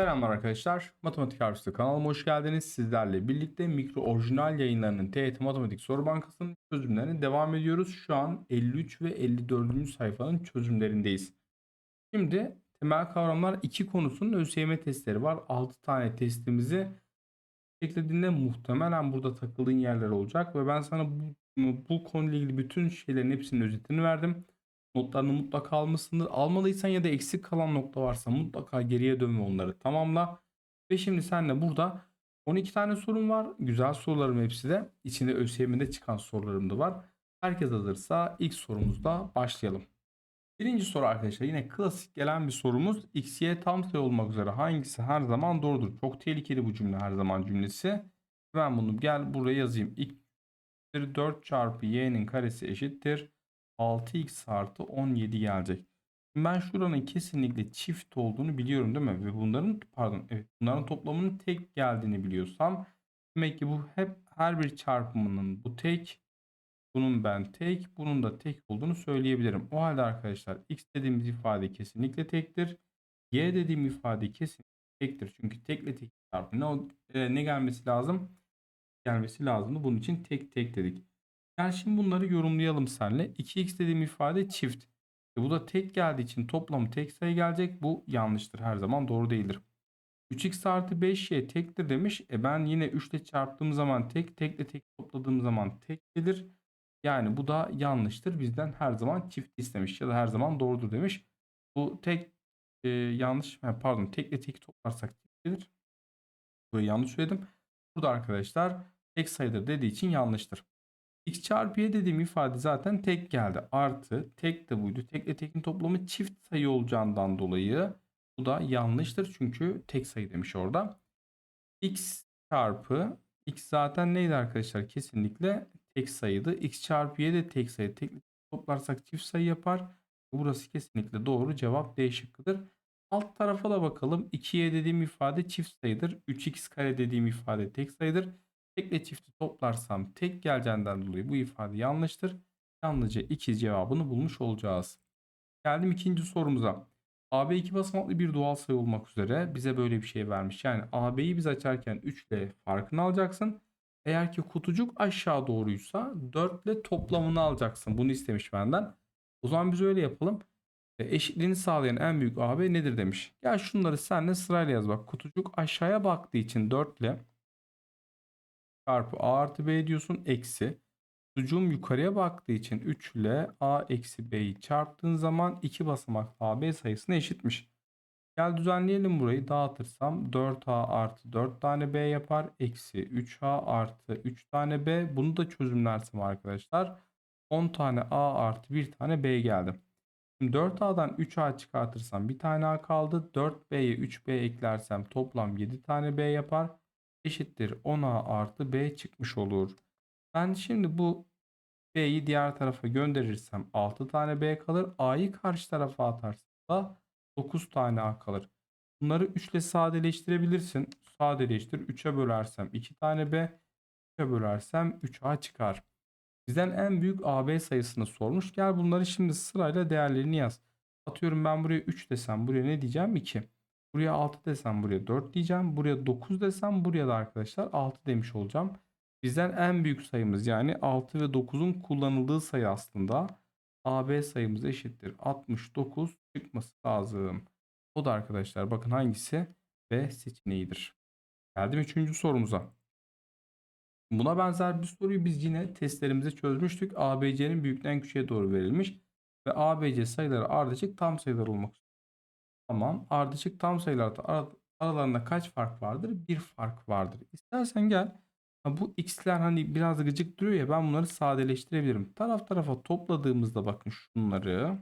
Selamlar arkadaşlar. Matematik Harfisi kanalıma hoş geldiniz. Sizlerle birlikte mikro orijinal yayınlarının TYT Matematik Soru Bankası'nın çözümlerine devam ediyoruz. Şu an 53 ve 54. sayfanın çözümlerindeyiz. Şimdi temel kavramlar 2 konusunun ÖSYM testleri var. 6 tane testimizi eklediğinde muhtemelen burada takıldığın yerler olacak ve ben sana bu, bu konuyla ilgili bütün şeylerin hepsinin özetini verdim. Notlarını mutlaka almışsındır. Almadıysan ya da eksik kalan nokta varsa mutlaka geriye dön ve onları tamamla. Ve şimdi senle burada 12 tane sorun var. Güzel sorularım hepsi de. İçinde ÖSYM'de çıkan sorularım da var. Herkes hazırsa ilk sorumuzda başlayalım. Birinci soru arkadaşlar yine klasik gelen bir sorumuz. X, Y tam sayı olmak üzere hangisi her zaman doğrudur? Çok tehlikeli bu cümle her zaman cümlesi. Ben bunu gel buraya yazayım. X 4 çarpı y'nin karesi eşittir. 6x artı 17 gelecek. Ben şuranın kesinlikle çift olduğunu biliyorum değil mi? Ve bunların pardon evet bunların toplamının tek geldiğini biliyorsam demek ki bu hep her bir çarpımının bu tek bunun ben tek bunun da tek olduğunu söyleyebilirim. O halde arkadaşlar x dediğimiz ifade kesinlikle tektir. Y dediğim ifade kesinlikle tektir. Çünkü tekle tek çarpımı ne, e, ne gelmesi lazım? Gelmesi lazımdı. Bunun için tek tek dedik. Yani şimdi bunları yorumlayalım seninle. 2x dediğim ifade çift. E bu da tek geldiği için toplamı tek sayı gelecek. Bu yanlıştır. Her zaman doğru değildir. 3x artı 5y tektir demiş. E ben yine 3 ile çarptığım zaman tek, tekle tek topladığım zaman tek gelir. Yani bu da yanlıştır. Bizden her zaman çift istemiş ya da her zaman doğrudur demiş. Bu tek e, yanlış pardon tekle tek toplarsak tek gelir. Burayı yanlış söyledim. Burada arkadaşlar tek sayıdır dediği için yanlıştır. X çarpı y dediğim ifade zaten tek geldi. Artı tek de buydu. Tekle tekin toplamı çift sayı olacağından dolayı bu da yanlıştır. Çünkü tek sayı demiş orada. X çarpı X zaten neydi arkadaşlar? Kesinlikle tek sayıydı. X çarpı y de tek sayı. Tekle toplarsak çift sayı yapar. Burası kesinlikle doğru. Cevap D şıkkıdır. Alt tarafa da bakalım. 2y dediğim ifade çift sayıdır. 3x kare dediğim ifade tek sayıdır. Tekle çifti toplarsam tek geleceğinden dolayı bu ifade yanlıştır. Yalnızca 2 cevabını bulmuş olacağız. Geldim ikinci sorumuza. AB iki basamaklı bir doğal sayı olmak üzere bize böyle bir şey vermiş. Yani AB'yi biz açarken 3 ile farkını alacaksın. Eğer ki kutucuk aşağı doğruysa 4 ile toplamını alacaksın. Bunu istemiş benden. O zaman biz öyle yapalım. Ve eşitliğini sağlayan en büyük AB nedir demiş. Gel şunları senle sırayla yaz bak. Kutucuk aşağıya baktığı için 4 ile çarpı a artı b diyorsun eksi. Sucuğum yukarıya baktığı için 3 ile a eksi b'yi çarptığın zaman 2 basamak a b sayısına eşitmiş. Gel düzenleyelim burayı dağıtırsam 4a artı 4 tane b yapar. Eksi 3a artı 3 tane b. Bunu da çözümlersem arkadaşlar 10 tane a artı 1 tane b geldi. Şimdi 4a'dan 3a çıkartırsam bir tane a kaldı. 4b'ye 3b eklersem toplam 7 tane b yapar eşittir 10a artı b çıkmış olur. Ben şimdi bu b'yi diğer tarafa gönderirsem 6 tane b kalır. a'yı karşı tarafa atarsam da 9 tane a kalır. Bunları 3 ile sadeleştirebilirsin. Sadeleştir. 3'e bölersem 2 tane b. 3'e bölersem 3a çıkar. Bizden en büyük AB sayısını sormuş. Gel bunları şimdi sırayla değerlerini yaz. Atıyorum ben buraya 3 desem buraya ne diyeceğim? 2. Buraya 6 desem buraya 4 diyeceğim. Buraya 9 desem buraya da arkadaşlar 6 demiş olacağım. Bizden en büyük sayımız yani 6 ve 9'un kullanıldığı sayı aslında. AB sayımız eşittir 69 çıkması lazım. O da arkadaşlar bakın hangisi B seçeneğidir. Geldim 3. sorumuza. Buna benzer bir soruyu biz yine testlerimizde çözmüştük. ABC'nin büyükten küçüğe doğru verilmiş. Ve ABC sayıları ardışık tam sayılar olmak Tamam. Ardışık tam sayılarda aralarında kaç fark vardır? Bir fark vardır. İstersen gel. Bu x'ler hani biraz gıcık duruyor ya ben bunları sadeleştirebilirim. Taraf tarafa topladığımızda bakın şunları.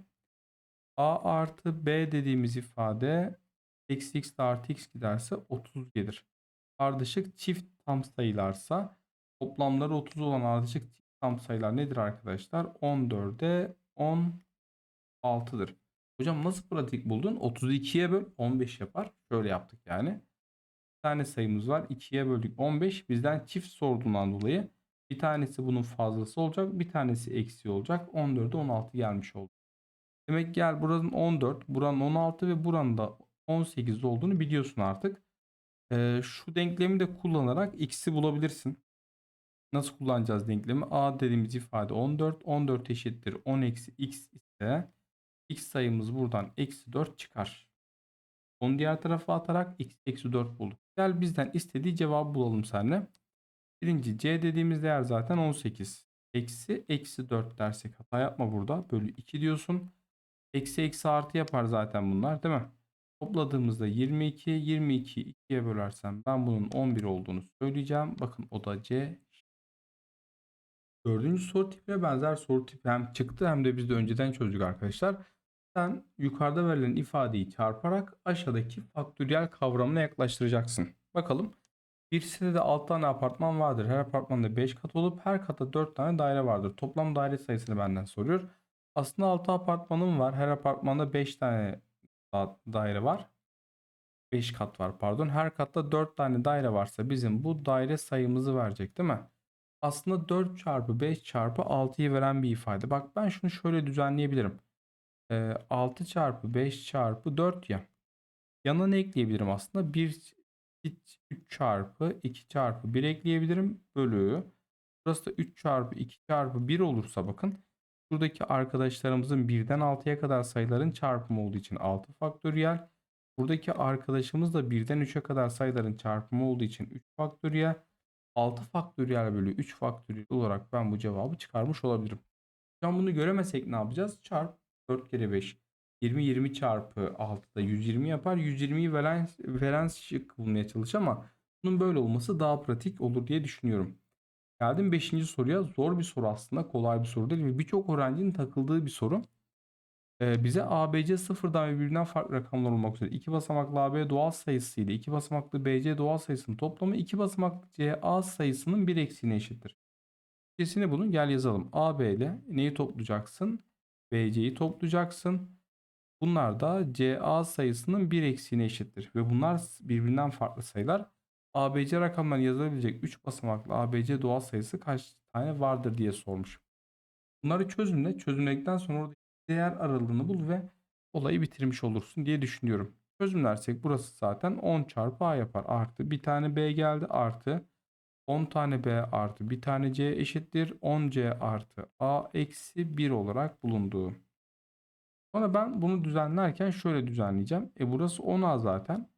A artı B dediğimiz ifade eksi x artı x giderse 30 gelir. Ardışık çift tam sayılarsa toplamları 30 olan ardışık çift tam sayılar nedir arkadaşlar? 14'e 16'dır. Hocam nasıl pratik buldun? 32'ye böl 15 yapar. Şöyle yaptık yani. Bir tane sayımız var. 2'ye böldük 15. Bizden çift sorduğundan dolayı bir tanesi bunun fazlası olacak. Bir tanesi eksi olacak. 14'e 16 gelmiş oldu. Demek gel buranın 14, buranın 16 ve buranın da 18'de olduğunu biliyorsun artık. Ee, şu denklemi de kullanarak x'i bulabilirsin. Nasıl kullanacağız denklemi? A dediğimiz ifade 14. 14 eşittir 10 eksi x ise x sayımız buradan eksi 4 çıkar. Onu diğer tarafa atarak x eksi 4 bulduk. Gel bizden istediği cevabı bulalım seninle. Birinci c dediğimiz değer zaten 18. Eksi eksi 4 dersek hata yapma burada. Bölü 2 diyorsun. Eksi eksi artı yapar zaten bunlar değil mi? Topladığımızda 22. 22'yi 2'ye bölersem ben bunun 11 olduğunu söyleyeceğim. Bakın o da C. Dördüncü soru tipine benzer soru tipi hem çıktı hem de biz de önceden çözdük arkadaşlar. Sen yukarıda verilen ifadeyi çarparak aşağıdaki faktöriyel kavramına yaklaştıracaksın. Bakalım. Bir sitede 6 tane apartman vardır. Her apartmanda 5 kat olup her kata 4 tane daire vardır. Toplam daire sayısını benden soruyor. Aslında 6 apartmanım var. Her apartmanda 5 tane da- daire var. 5 kat var pardon. Her katta 4 tane daire varsa bizim bu daire sayımızı verecek değil mi? Aslında 4 çarpı 5 çarpı 6'yı veren bir ifade. Bak ben şunu şöyle düzenleyebilirim. Ee, 6 çarpı 5 çarpı 4 ya. Yanına ne ekleyebilirim aslında? 1 3 çarpı 2 çarpı 1 ekleyebilirim. Bölü. Burası da 3 çarpı 2 çarpı 1 olursa bakın. Buradaki arkadaşlarımızın 1'den 6'ya kadar sayıların çarpımı olduğu için 6 faktöriyel. Buradaki arkadaşımız da 1'den 3'e kadar sayıların çarpımı olduğu için 3 faktöriyel. 6 faktöriyel bölü 3 faktöriyel olarak ben bu cevabı çıkarmış olabilirim. An bunu göremesek ne yapacağız? Çarp 4 kere 5. 20 20 çarpı 6 da 120 yapar. 120'yi veren, veren şık bulmaya çalış ama bunun böyle olması daha pratik olur diye düşünüyorum. Geldim 5. soruya. Zor bir soru aslında. Kolay bir soru değil birçok öğrencinin takıldığı bir soru. Ee, bize ABC sıfırdan ve birbirinden farklı rakamlar olmak üzere iki basamaklı AB doğal sayısıyla iki basamaklı BC doğal sayısının toplamı iki basamaklı CA sayısının bir eksiğine eşittir. Kesinlikle bunu gel yazalım. AB ile neyi toplayacaksın? BC'yi toplayacaksın. Bunlar da CA sayısının bir eksiğine eşittir. Ve bunlar birbirinden farklı sayılar. ABC rakamları yazılabilecek 3 basamaklı ABC doğal sayısı kaç tane vardır diye sormuş. Bunları çözümle. Çözümledikten sonra orada değer aralığını bul ve olayı bitirmiş olursun diye düşünüyorum. Çözümlersek burası zaten 10 çarpı A yapar. Artı bir tane B geldi artı 10 tane B artı bir tane C eşittir 10C artı A eksi 1 olarak bulunduğu. Sonra ben bunu düzenlerken şöyle düzenleyeceğim. E burası 10A zaten.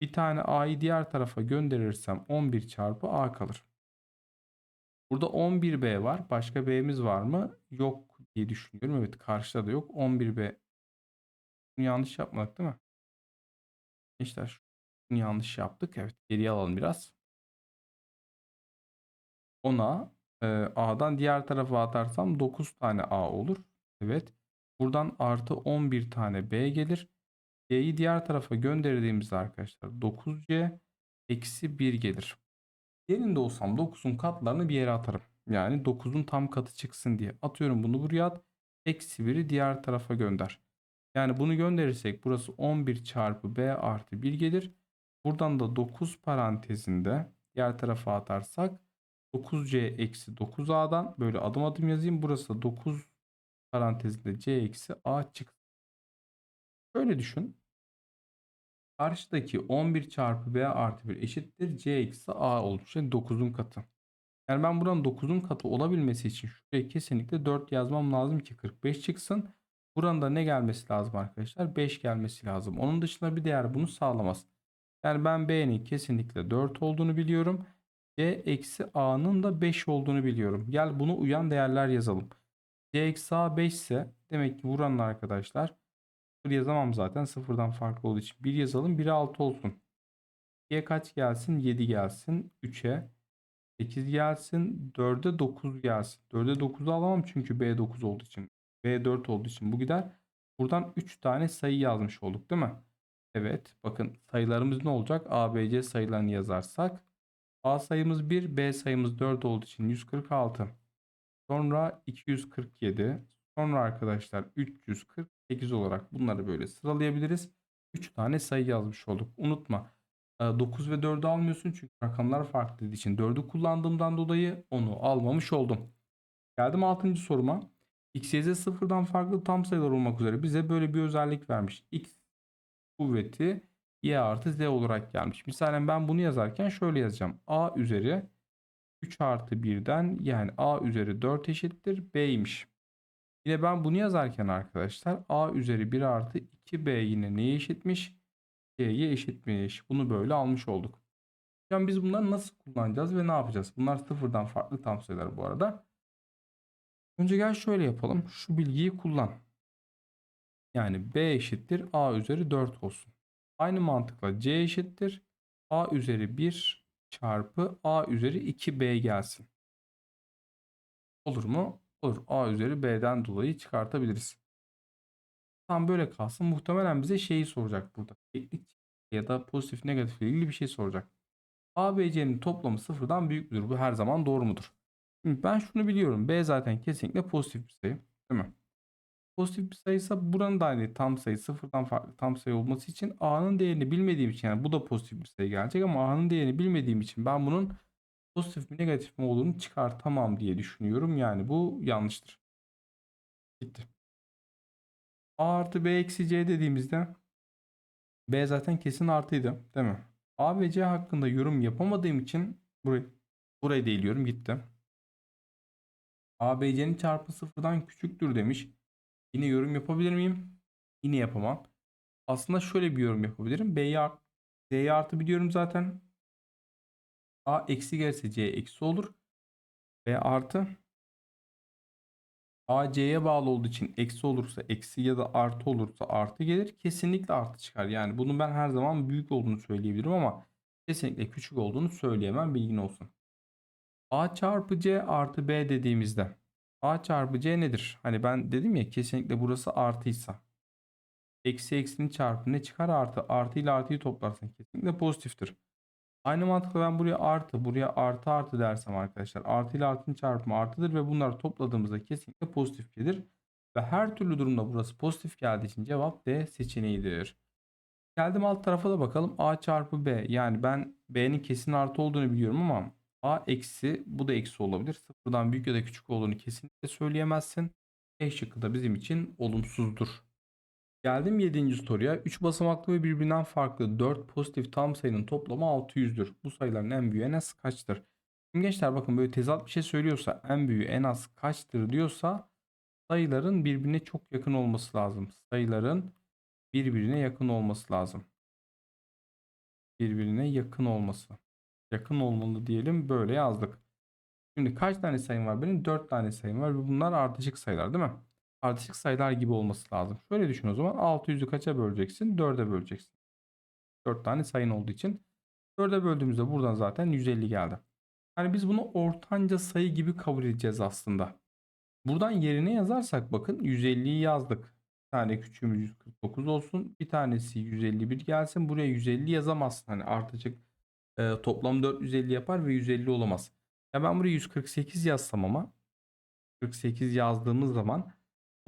Bir tane A'yı diğer tarafa gönderirsem 11 çarpı A kalır. Burada 11B var. Başka B'miz var mı? Yok diye düşünüyorum. Evet karşıda da yok. 11B. Bunu yanlış yapmadık değil mi? Gençler şunu yanlış yaptık. Evet geriye alalım biraz. 10A. e, A'dan diğer tarafa atarsam 9 tane A olur. Evet. Buradan artı 11 tane B gelir. C'yi diğer tarafa gönderdiğimizde arkadaşlar 9C eksi 1 gelir. Yerinde olsam 9'un katlarını bir yere atarım. Yani 9'un tam katı çıksın diye. Atıyorum bunu buraya at. Eksi 1'i diğer tarafa gönder. Yani bunu gönderirsek burası 11 çarpı B artı 1 gelir. Buradan da 9 parantezinde diğer tarafa atarsak 9C eksi 9A'dan böyle adım adım yazayım. Burası da 9 parantezinde C eksi A çıksın. Şöyle düşün. Karşıdaki 11 çarpı B artı 1 eşittir C eksi A olmuş. Yani 9'un katı. Yani ben buranın 9'un katı olabilmesi için şuraya kesinlikle 4 yazmam lazım ki 45 çıksın. Buranın da ne gelmesi lazım arkadaşlar? 5 gelmesi lazım. Onun dışında bir değer bunu sağlamaz. Yani ben B'nin kesinlikle 4 olduğunu biliyorum. C eksi A'nın da 5 olduğunu biliyorum. Gel bunu uyan değerler yazalım. C eksi A 5 ise demek ki vuranın arkadaşlar 0 yazamam zaten. Sıfırdan farklı olduğu için 1 yazalım. 1'e 6 olsun. 2'ye kaç gelsin? 7 gelsin. 3'e 8 gelsin. 4'e 9 gelsin. 4'e 9'u alamam çünkü B 9 olduğu için. B 4 olduğu için bu gider. Buradan 3 tane sayı yazmış olduk değil mi? Evet. Bakın sayılarımız ne olacak? A, B, C sayılarını yazarsak. A sayımız 1, B sayımız 4 olduğu için 146. Sonra 247. Sonra arkadaşlar 348 olarak bunları böyle sıralayabiliriz. 3 tane sayı yazmış olduk. Unutma. 9 ve 4'ü almıyorsun çünkü rakamlar farklı dediği için 4'ü kullandığımdan dolayı onu almamış oldum. Geldim 6. soruma. X, Y, Z sıfırdan farklı tam sayılar olmak üzere bize böyle bir özellik vermiş. X kuvveti y artı z olarak gelmiş. Misalen ben bunu yazarken şöyle yazacağım. a üzeri 3 artı 1'den yani a üzeri 4 eşittir b'ymiş. Yine ben bunu yazarken arkadaşlar a üzeri 1 artı 2b yine neye eşitmiş? y'ye eşitmiş. Bunu böyle almış olduk. Yani biz bunları nasıl kullanacağız ve ne yapacağız? Bunlar sıfırdan farklı tam sayılar bu arada. Önce gel şöyle yapalım. Şu bilgiyi kullan. Yani b eşittir a üzeri 4 olsun. Aynı mantıkla c eşittir a üzeri 1 çarpı a üzeri 2b gelsin. Olur mu? Olur. a üzeri b'den dolayı çıkartabiliriz. Tam böyle kalsın. Muhtemelen bize şeyi soracak burada. Ya da pozitif negatif ile ilgili bir şey soracak. A, B, C'nin toplamı sıfırdan büyük müdür? Bu her zaman doğru mudur? Şimdi ben şunu biliyorum. B zaten kesinlikle pozitif bir sayı. Değil mi? Pozitif bir sayıysa buranın da aynı tam sayı sıfırdan farklı tam sayı olması için A'nın değerini bilmediğim için yani bu da pozitif bir sayı gelecek ama A'nın değerini bilmediğim için ben bunun pozitif mi negatif mi olduğunu çıkartamam diye düşünüyorum. Yani bu yanlıştır. Gitti. A artı B eksi C dediğimizde B zaten kesin artıydı değil mi? A ve C hakkında yorum yapamadığım için burayı, burayı değiliyorum gitti. A, B, C'nin çarpı sıfırdan küçüktür demiş. Yine yorum yapabilir miyim? Yine yapamam. Aslında şöyle bir yorum yapabilirim. B'yi artı biliyorum zaten. A eksi gelirse C eksi olur. B artı A C'ye bağlı olduğu için eksi olursa eksi ya da artı olursa artı gelir. Kesinlikle artı çıkar. Yani bunun ben her zaman büyük olduğunu söyleyebilirim ama kesinlikle küçük olduğunu söyleyemem. Bilgin olsun. A çarpı C artı B dediğimizde A çarpı C nedir? Hani ben dedim ya kesinlikle burası artıysa. Eksi eksinin çarpı ne çıkar? Artı. Artı ile artıyı toplarsan kesinlikle pozitiftir. Aynı mantıkla ben buraya artı, buraya artı artı dersem arkadaşlar. Artı ile artının çarpımı artıdır ve bunları topladığımızda kesinlikle pozitif gelir. Ve her türlü durumda burası pozitif geldiği için cevap D seçeneğidir. Geldim alt tarafa da bakalım. A çarpı B. Yani ben B'nin kesin artı olduğunu biliyorum ama A eksi bu da eksi olabilir. Sıfırdan büyük ya da küçük olduğunu kesinlikle söyleyemezsin. E şıkkı da bizim için olumsuzdur. Geldim 7. soruya. 3 basamaklı ve birbirinden farklı 4 pozitif tam sayının toplamı 600'dür. Bu sayıların en büyüğü en az kaçtır? Şimdi gençler bakın böyle tezat bir şey söylüyorsa en büyüğü en az kaçtır diyorsa sayıların birbirine çok yakın olması lazım. Sayıların birbirine yakın olması lazım. Birbirine yakın olması. Yakın olmalı diyelim böyle yazdık. Şimdi kaç tane sayım var benim? 4 tane sayım var ve bunlar ardışık sayılar değil mi? ardışık sayılar gibi olması lazım. Şöyle düşün o zaman 600'ü kaça böleceksin? 4'e böleceksin. 4 tane sayın olduğu için 4'e böldüğümüzde buradan zaten 150 geldi. Yani biz bunu ortanca sayı gibi kabul edeceğiz aslında. Buradan yerine yazarsak bakın 150'yi yazdık. Bir tane küçüğümüz 149 olsun. Bir tanesi 151 gelsin. Buraya 150 yazamazsın. Hani artacak e, toplam 450 yapar ve 150 olamaz. Ya ben buraya 148 yazsam ama 48 yazdığımız zaman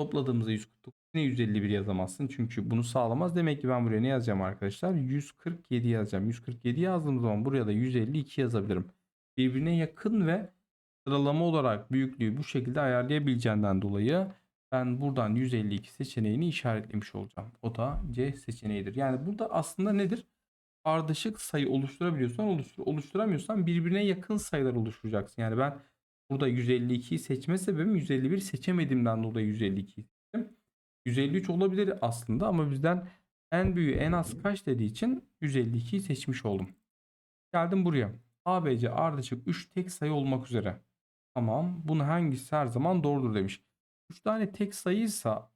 Topladığımızda 149 yine 151 yazamazsın. Çünkü bunu sağlamaz. Demek ki ben buraya ne yazacağım arkadaşlar? 147 yazacağım. 147 yazdığım zaman buraya da 152 yazabilirim. Birbirine yakın ve sıralama olarak büyüklüğü bu şekilde ayarlayabileceğinden dolayı ben buradan 152 seçeneğini işaretlemiş olacağım. O da C seçeneğidir. Yani burada aslında nedir? Ardışık sayı oluşturabiliyorsan oluştur, oluşturamıyorsan birbirine yakın sayılar oluşturacaksın. Yani ben Burada 152'yi seçme sebebim 151 seçemediğimden dolayı 152 seçtim. 153 olabilir aslında ama bizden en büyüğü en az kaç dediği için 152'yi seçmiş oldum. Geldim buraya. ABC ardışık 3 tek sayı olmak üzere. Tamam. Bunun hangisi her zaman doğrudur demiş. 3 tane tek sayıysa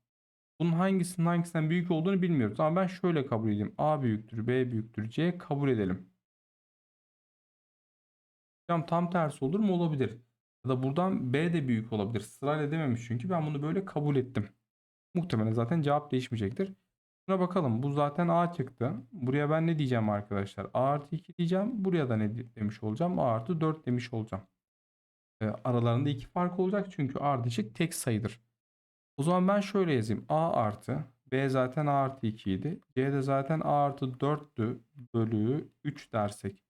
bunun hangisinin hangisinden büyük olduğunu bilmiyoruz. Ama ben şöyle kabul edeyim. A büyüktür, B büyüktür, C kabul edelim. Tam tersi olur mu? Olabilir. Ya da buradan B de büyük olabilir. Sırayla dememiş çünkü ben bunu böyle kabul ettim. Muhtemelen zaten cevap değişmeyecektir. Şuna bakalım. Bu zaten A çıktı. Buraya ben ne diyeceğim arkadaşlar? A artı 2 diyeceğim. Buraya da ne demiş olacağım? A artı 4 demiş olacağım. E, aralarında iki fark olacak çünkü ardışık tek sayıdır. O zaman ben şöyle yazayım. A artı B zaten A artı 2 idi. C de zaten A artı 4'tü bölü 3 dersek.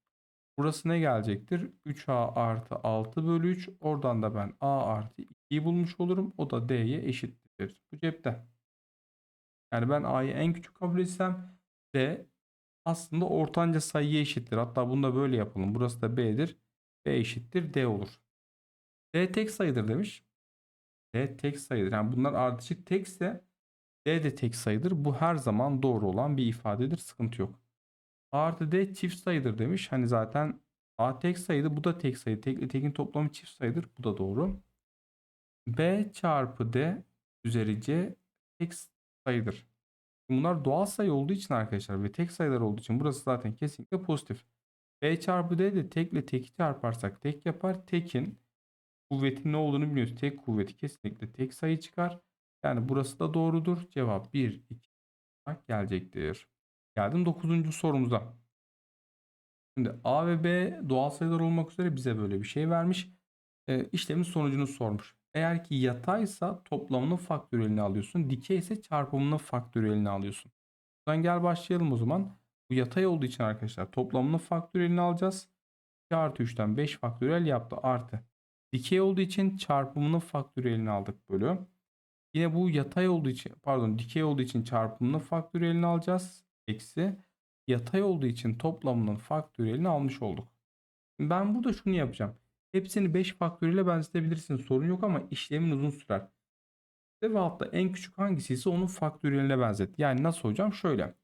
Burası ne gelecektir? 3a artı 6 bölü 3. Oradan da ben a artı 2'yi bulmuş olurum. O da d'ye eşittir. Bu cepte. Yani ben a'yı en küçük kabul etsem d aslında ortanca sayıya eşittir. Hatta bunu da böyle yapalım. Burası da B'dir. B eşittir D olur. D tek sayıdır demiş. D tek sayıdır. Yani bunlar ardışık tekse D de tek sayıdır. Bu her zaman doğru olan bir ifadedir. Sıkıntı yok. A artı D çift sayıdır demiş. Hani zaten A tek sayıdı. Bu da tek sayı. Tek ile tekin toplamı çift sayıdır. Bu da doğru. B çarpı D üzeri C tek sayıdır. Bunlar doğal sayı olduğu için arkadaşlar ve tek sayılar olduğu için burası zaten kesinlikle pozitif. B çarpı D de tek ile teki çarparsak tek yapar. Tekin kuvvetin ne olduğunu biliyoruz. Tek kuvveti kesinlikle tek sayı çıkar. Yani burası da doğrudur. Cevap 1, 2 olarak gelecektir. Geldim 9. sorumuza. Şimdi A ve B doğal sayılar olmak üzere bize böyle bir şey vermiş. E, işlemin sonucunu sormuş. Eğer ki yataysa toplamının faktöriyelini alıyorsun. Dikey ise çarpımının faktöriyelini alıyorsun. Buradan gel başlayalım o zaman. Bu yatay olduğu için arkadaşlar toplamının faktöriyelini alacağız. 2 artı 3'ten 5 faktöriyel yaptı artı. Dikey olduğu için çarpımının faktöriyelini aldık bölü. Yine bu yatay olduğu için pardon dikey olduğu için çarpımının faktöriyelini alacağız. Eksi yatay olduğu için toplamının faktöriyelini almış olduk. Ben burada şunu yapacağım. Hepsini 5 faktöriyele benzetebilirsin. Sorun yok ama işlemin uzun sürer. Ve altta en küçük hangisi ise onun faktöriyeline benzet. Yani nasıl hocam? Şöyle.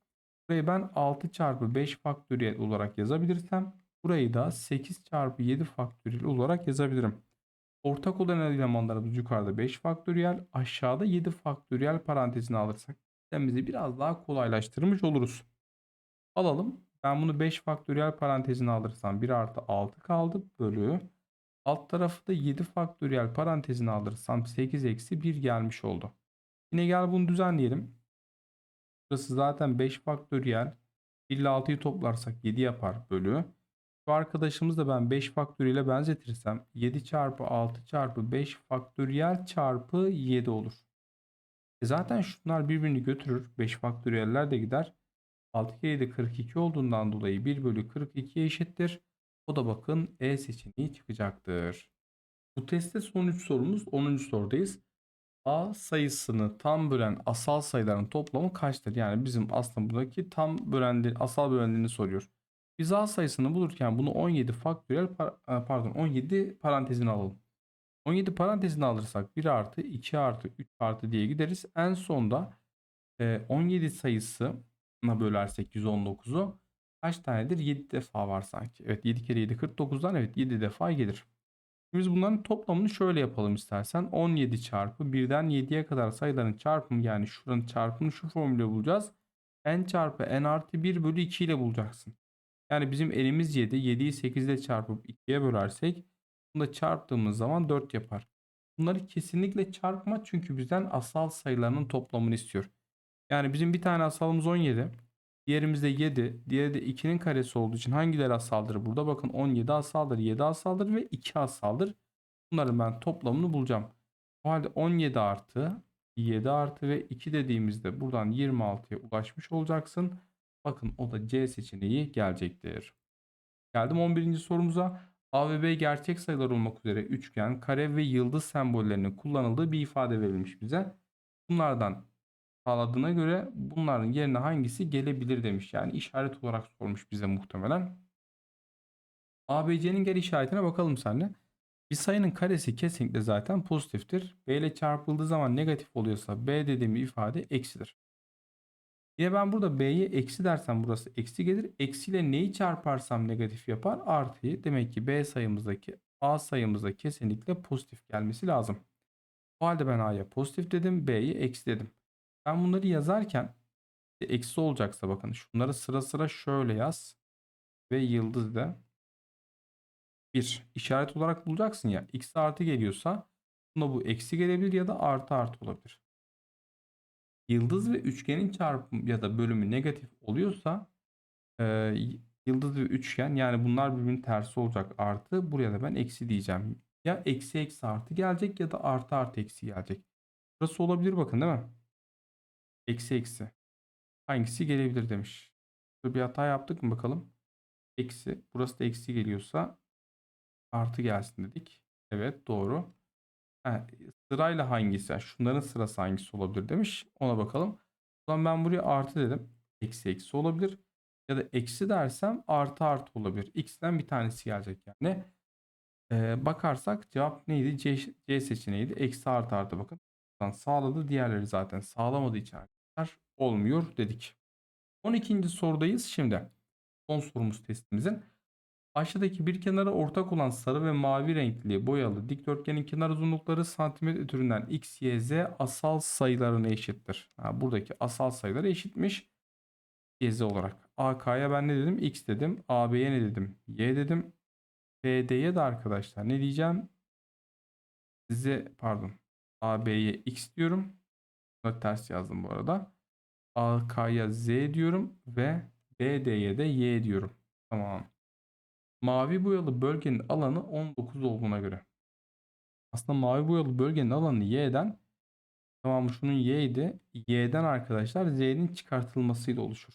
Burayı ben 6 çarpı 5 faktöriyel olarak yazabilirsem burayı da 8 çarpı 7 faktöriyel olarak yazabilirim. Ortak olan elemanlarımız yukarıda 5 faktöriyel, aşağıda 7 faktöriyel parantezine alırsak işlemimizi biraz daha kolaylaştırmış oluruz. Alalım. Ben bunu 5 faktöriyel parantezine alırsam 1 artı 6 kaldı bölü. Alt tarafı da 7 faktöriyel parantezine alırsam 8 eksi 1 gelmiş oldu. Yine gel bunu düzenleyelim. Burası zaten 5 faktöriyel. 1 ile 6'yı toplarsak 7 yapar bölü. Şu arkadaşımız da ben 5 faktöriyele benzetirsem 7 çarpı 6 çarpı 5 faktöriyel çarpı 7 olur. E zaten şunlar birbirini götürür. 5 faktöriyeller de gider. 6 kere 7 42 olduğundan dolayı 1 bölü 42 eşittir. O da bakın E seçeneği çıkacaktır. Bu testte son 3 sorumuz 10. sorudayız. A sayısını tam bölen asal sayıların toplamı kaçtır? Yani bizim aslında buradaki tam bölenli, asal bölenlerini soruyor. Biz A sayısını bulurken bunu 17 faktöriyel par- pardon 17 parantezine alalım. 17 parantezine alırsak 1 artı 2 artı 3 artı diye gideriz. En sonda e, 17 sayısına bölersek 119'u kaç tanedir? 7 defa var sanki. Evet 7 kere 7 49'dan evet 7 defa gelir. Biz bunların toplamını şöyle yapalım istersen. 17 çarpı 1'den 7'ye kadar sayıların çarpımı yani şuranın çarpımını şu formülle bulacağız. n çarpı n artı 1 bölü 2 ile bulacaksın. Yani bizim elimiz 7. 7'yi 8 ile çarpıp 2'ye bölersek bunu da çarptığımız zaman 4 yapar. Bunları kesinlikle çarpma çünkü bizden asal sayılarının toplamını istiyor. Yani bizim bir tane asalımız 17. Diğerimizde 7. Diğeri de 2'nin karesi olduğu için hangileri asaldır burada? Bakın 17 asaldır, 7 asaldır ve 2 asaldır. Bunların ben toplamını bulacağım. O halde 17 artı 7 artı ve 2 dediğimizde buradan 26'ya ulaşmış olacaksın. Bakın o da C seçeneği gelecektir. Geldim 11. sorumuza. A ve B gerçek sayılar olmak üzere üçgen, kare ve yıldız sembollerinin kullanıldığı bir ifade verilmiş bize. Bunlardan sağladığına göre bunların yerine hangisi gelebilir demiş. Yani işaret olarak sormuş bize muhtemelen. ABC'nin geri işaretine bakalım seninle. Bir sayının karesi kesinlikle zaten pozitiftir. B ile çarpıldığı zaman negatif oluyorsa B dediğim ifade eksidir. Yine ben burada B'ye eksi dersem burası eksi gelir. Eksiyle neyi çarparsam negatif yapar? Artıyı. Demek ki B sayımızdaki A sayımızda kesinlikle pozitif gelmesi lazım. O halde ben A'ya pozitif dedim. B'ye eksi dedim. Ben bunları yazarken eksi olacaksa bakın şunları sıra sıra şöyle yaz. Ve yıldız da 1 işaret olarak bulacaksın ya. X artı geliyorsa buna bu eksi gelebilir ya da artı artı olabilir. Yıldız ve üçgenin çarpımı ya da bölümü negatif oluyorsa e, yıldız ve üçgen yani bunlar birbirinin tersi olacak artı. Buraya da ben eksi diyeceğim. Ya eksi eksi artı gelecek ya da artı artı eksi gelecek. Burası olabilir bakın değil mi? Eksi eksi. Hangisi gelebilir demiş. Burada bir hata yaptık mı bakalım. Eksi. Burası da eksi geliyorsa artı gelsin dedik. Evet doğru. Ha, sırayla hangisi? Yani şunların sırası hangisi olabilir demiş. Ona bakalım. O zaman ben buraya artı dedim. Eksi eksi olabilir. Ya da eksi dersem artı artı olabilir. X'ten bir tanesi gelecek yani. Ee, bakarsak cevap neydi? C, C seçeneğiydi. Eksi artı artı bakın. Sağladı. Diğerleri zaten sağlamadığı için olmuyor dedik. 12. sorudayız şimdi. Son sorumuz testimizin. Aşağıdaki bir kenara ortak olan sarı ve mavi renkli boyalı dikdörtgenin kenar uzunlukları santimetre türünden x, y, z asal sayılarına eşittir. Ha, buradaki asal sayıları eşitmiş. Y, z olarak. AK'ya ben ne dedim? X dedim. AB'ye ne dedim? Y dedim. BD'ye de arkadaşlar ne diyeceğim? Z pardon. AB'ye X diyorum. Buna ters yazdım bu arada. AK'ya Z diyorum ve BD'ye de Y diyorum. Tamam. Mavi boyalı bölgenin alanı 19 olduğuna göre. Aslında mavi boyalı bölgenin alanı Y'den tamam şunun Y'ydi. Y'den arkadaşlar Z'nin çıkartılmasıyla oluşur.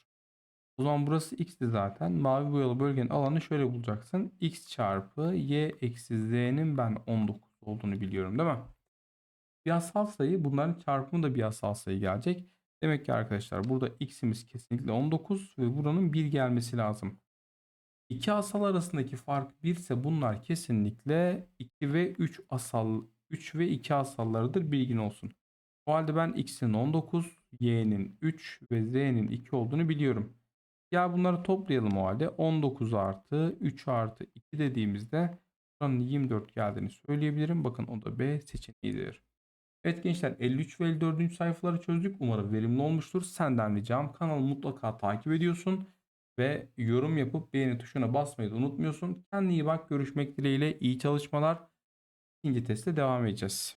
O zaman burası X'ti zaten. Mavi boyalı bölgenin alanı şöyle bulacaksın. X çarpı Y eksi Z'nin ben 19 olduğunu biliyorum değil mi? Bir asal sayı bunların çarpımı da bir asal sayı gelecek. Demek ki arkadaşlar burada X'imiz kesinlikle 19 ve buranın 1 gelmesi lazım. İki asal arasındaki fark 1 ise bunlar kesinlikle 2 ve 3 asal 3 ve 2 asallarıdır bilgin olsun. O halde ben x'in 19, y'nin 3 ve z'nin 2 olduğunu biliyorum. Ya bunları toplayalım o halde. 19 artı 3 artı 2 dediğimizde buranın 24 geldiğini söyleyebilirim. Bakın o da B seçeneğidir. Evet gençler 53 ve 54. sayfaları çözdük. Umarım verimli olmuştur. Senden ricam kanalı mutlaka takip ediyorsun. Ve yorum yapıp beğeni tuşuna basmayı da unutmuyorsun. Kendine iyi bak. Görüşmek dileğiyle. iyi çalışmalar. İkinci testte devam edeceğiz.